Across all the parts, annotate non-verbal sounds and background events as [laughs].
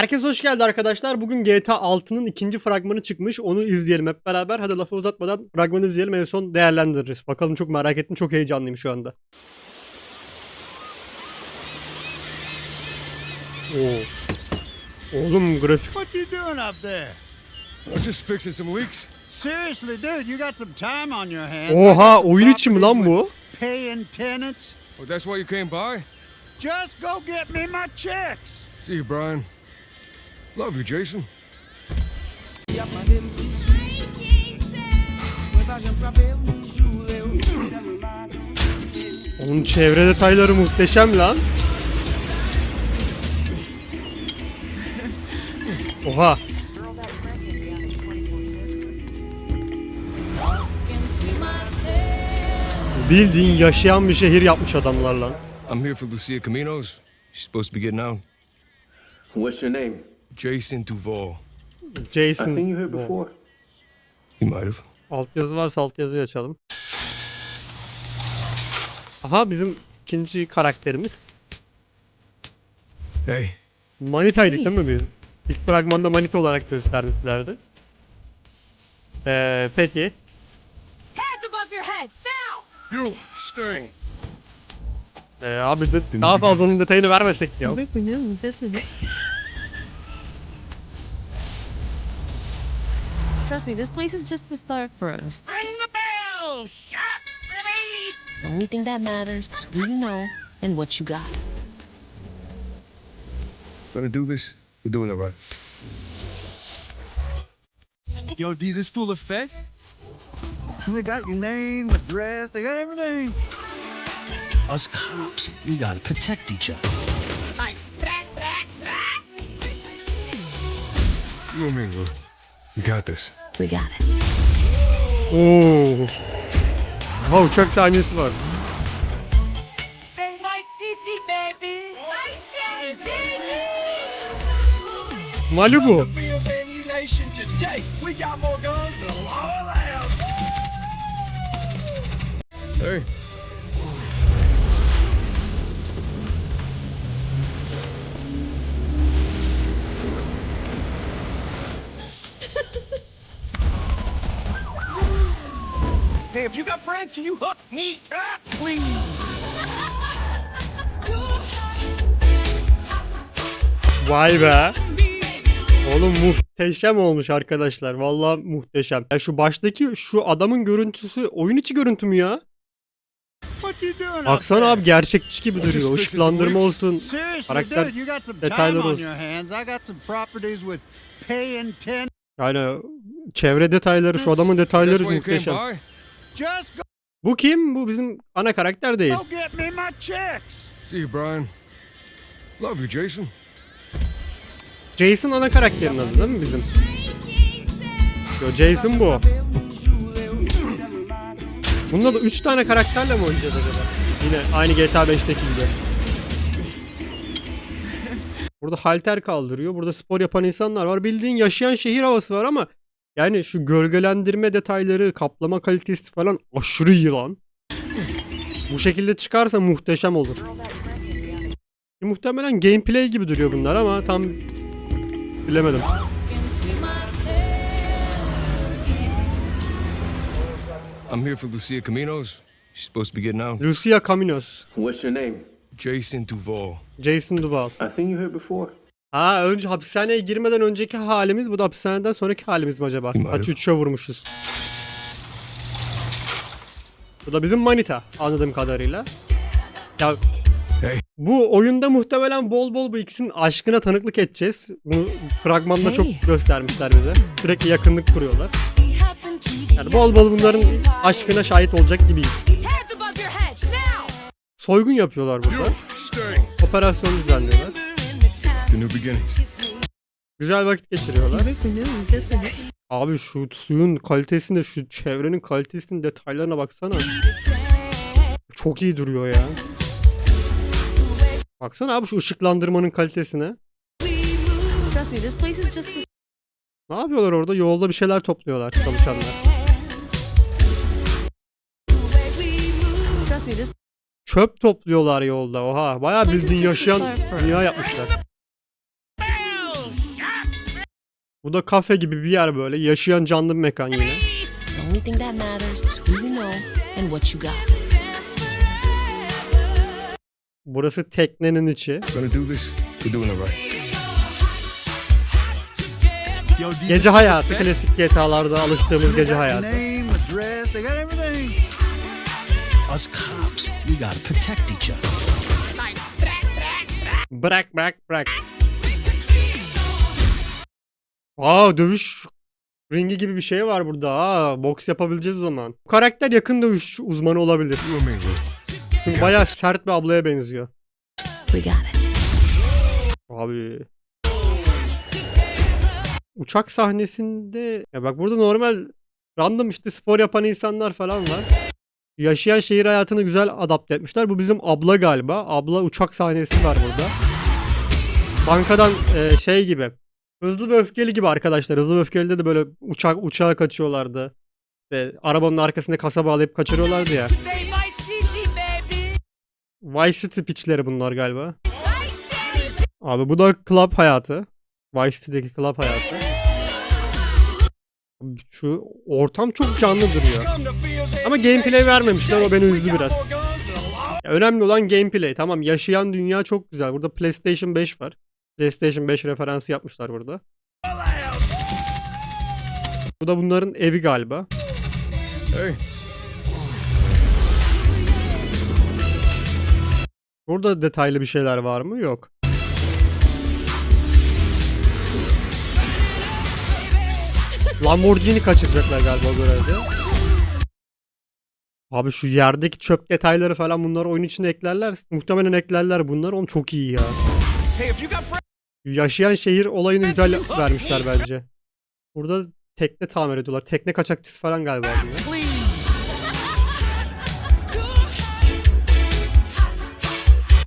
Herkes hoş geldi arkadaşlar. Bugün GTA 6'nın ikinci fragmanı çıkmış. Onu izleyelim hep beraber. Hadi lafı uzatmadan fragmanı izleyelim. En son değerlendiririz. Bakalım çok merak ettim. Çok heyecanlıyım şu anda. Oo. Oğlum grafik. What you doing up there? I'm just fixing some leaks. Seriously, dude, you got some time on your hands. Oha oyun içi mi lan bu? Paying tenants. Oh, that's why you came by? Just go get me my checks. See you, Brian. Love you, Jason. Onun çevre detayları muhteşem lan. Oha. Bildiğin yaşayan bir şehir yapmış adamlar lan. I'm here for Lucia Caminos. She's supposed to be getting out. What's your name? Jason Duval. I Jason. seen you here before. You might have. Alt yazı varsa alt yazıyı açalım. Aha bizim ikinci karakterimiz. Hey, Manita'ydık değil mi biz? İlk fragmanda Manita olarak göstermişlerdi. Ee, peki. Hands above your head, now! you, Sting. Ee, abi de daha fazla onun detayını vermesek ya. Trust me, this place is just the start for us. Ring the bell! Shut ready! The only thing that matters is who you know and what you got. Gonna do this? We're doing it right. Yo, D, this full effect? They got your name, address, they got everything. Us cops, we gotta protect each other. Like! You and me, Lou. We got this. We got it. Oo. Aha uçak sahnesi var. Malibu. Hey, if you got friends, can you hook me up, please? Vay be. Oğlum muhteşem olmuş arkadaşlar. Vallahi muhteşem. Ya şu baştaki şu adamın görüntüsü oyun içi görüntü mü ya? Baksana abi gerçekçi gibi duruyor. Işıklandırma olsun. Karakter detayları olsun. Yani çevre detayları, şu adamın detayları muhteşem. By? Just go, Bu kim? Bu bizim ana karakter değil. go get me my checks. See you, Brian. Love you, Jason. Jason ana karakterin adı değil mi bizim? Yo, Jason bu. Bunda da 3 tane karakterle mi oynayacağız acaba? Yine aynı GTA 5'teki gibi. Burada halter kaldırıyor. Burada spor yapan insanlar var. Bildiğin yaşayan şehir havası var ama yani şu gölgelendirme detayları, kaplama kalitesi falan aşırı iyi lan. Bu şekilde çıkarsa muhteşem olur. Muhtemelen gameplay gibi duruyor bunlar ama tam bilemedim. I'm here for Lucia Caminos. She's supposed to be getting out. Lucia Caminos. What's your name? Jason Duval. Jason Duval. I seen you here before. Ha önce hapishaneye girmeden önceki halimiz bu da hapishaneden sonraki halimiz mi acaba? Kaç üçe vurmuşuz. Bu da bizim manita anladığım kadarıyla. Ya Hey. bu oyunda muhtemelen bol bol bu ikisinin aşkına tanıklık edeceğiz. Bunu fragmanda çok göstermişler bize. Sürekli yakınlık kuruyorlar. Yani bol bol bunların aşkına şahit olacak gibiyiz. Soygun yapıyorlar burada. Operasyon düzenliyorlar. The new beginnings. Güzel vakit geçiriyorlar. Abi şu suyun kalitesinde, şu çevrenin kalitesinin detaylarına baksana. Çok iyi duruyor ya. Baksana abi şu ışıklandırmanın kalitesine. Ne yapıyorlar orada? Yolda bir şeyler topluyorlar çalışanlar. Çöp topluyorlar yolda. Oha bayağı bildiğin yaşayan dünya yapmışlar. Bu da kafe gibi bir yer böyle. Yaşayan canlı bir mekan yine. Burası teknenin içi. Gece hayatı. Klasik GTA'larda alıştığımız gece hayatı. Name, address, they Aa dövüş ringi gibi bir şey var burada. Aa boks yapabileceğiz o zaman. Bu karakter yakın dövüş uzmanı olabilir. Çünkü bayağı sert bir ablaya benziyor. Abi. Uçak sahnesinde ya bak burada normal random işte spor yapan insanlar falan var. Yaşayan şehir hayatını güzel adapte etmişler. Bu bizim abla galiba. Abla uçak sahnesi var burada. Bankadan e, şey gibi. Hızlı ve öfkeli gibi arkadaşlar. Hızlı ve öfkelide de böyle uçak uçağa kaçıyorlardı. İşte arabanın arkasında kasa bağlayıp kaçırıyorlardı ya. Vice City piçleri bunlar galiba. Abi bu da club hayatı. Vice City'deki club hayatı. Şu ortam çok canlı duruyor. Ama gameplay vermemişler o beni üzdü biraz. Ya önemli olan gameplay. Tamam yaşayan dünya çok güzel. Burada PlayStation 5 var. PlayStation 5 referansı yapmışlar burada. Bu da bunların evi galiba. Hey, Burada detaylı bir şeyler var mı? Yok. Lamborghini kaçıracaklar galiba görevde. Abi şu yerdeki çöp detayları falan bunları oyun içine eklerler. Muhtemelen eklerler bunlar. Oğlum çok iyi ya. Yaşayan şehir olayını güzel vermişler bence. Burada tekne tamir ediyorlar. Tekne kaçakçısı falan galiba bunlar.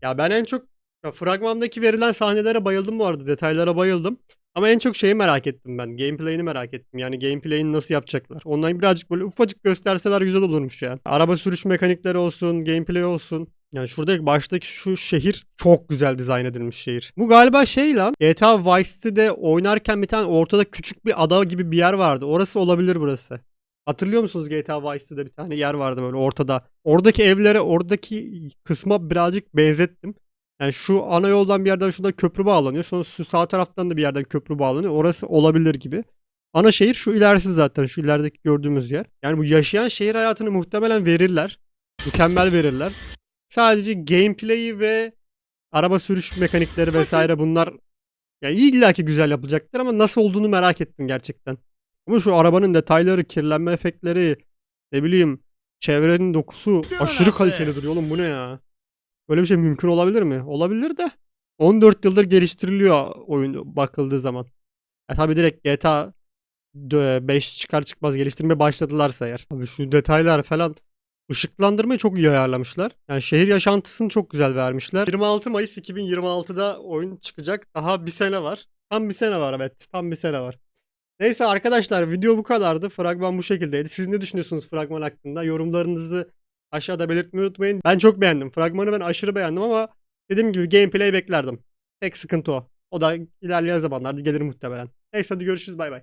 Ya ben en çok ya fragmandaki verilen sahnelere bayıldım bu arada. Detaylara bayıldım. Ama en çok şeyi merak ettim ben. Gameplay'ini merak ettim. Yani gameplay'ini nasıl yapacaklar. Ondan birazcık böyle ufacık gösterseler güzel olurmuş ya. Araba sürüş mekanikleri olsun, gameplay olsun. Yani şuradaki baştaki şu şehir çok güzel dizayn edilmiş şehir. Bu galiba şey lan. GTA Vice City'de oynarken bir tane ortada küçük bir ada gibi bir yer vardı. Orası olabilir burası. Hatırlıyor musunuz GTA Vice City'de bir tane yer vardı böyle ortada. Oradaki evlere, oradaki kısma birazcık benzettim. Yani şu ana yoldan bir yerden şurada köprü bağlanıyor. Sonra şu sağ taraftan da bir yerden köprü bağlanıyor. Orası olabilir gibi. Ana şehir şu ilerisi zaten. Şu ilerideki gördüğümüz yer. Yani bu yaşayan şehir hayatını muhtemelen verirler. Mükemmel verirler. Sadece gameplay'i ve araba sürüş [laughs] mekanikleri vesaire bunlar yani illaki güzel yapılacaktır ama nasıl olduğunu merak ettim gerçekten. Ama şu arabanın detayları, kirlenme efektleri, ne bileyim çevrenin dokusu aşırı kaliteli duruyor oğlum bu ne ya? Böyle bir şey mümkün olabilir mi? Olabilir de 14 yıldır geliştiriliyor oyun bakıldığı zaman. Ya tabii direkt GTA 5 çıkar çıkmaz geliştirmeye başladılarsa eğer. Tabii şu detaylar falan ışıklandırmayı çok iyi ayarlamışlar. Yani şehir yaşantısını çok güzel vermişler. 26 Mayıs 2026'da oyun çıkacak. Daha bir sene var. Tam bir sene var evet. Tam bir sene var. Neyse arkadaşlar video bu kadardı. Fragman bu şekildeydi. Siz ne düşünüyorsunuz fragman hakkında? Yorumlarınızı aşağıda belirtmeyi unutmayın. Ben çok beğendim. Fragmanı ben aşırı beğendim ama dediğim gibi gameplay beklerdim. Tek sıkıntı o. O da ilerleyen zamanlarda gelir muhtemelen. Neyse hadi görüşürüz bay bay.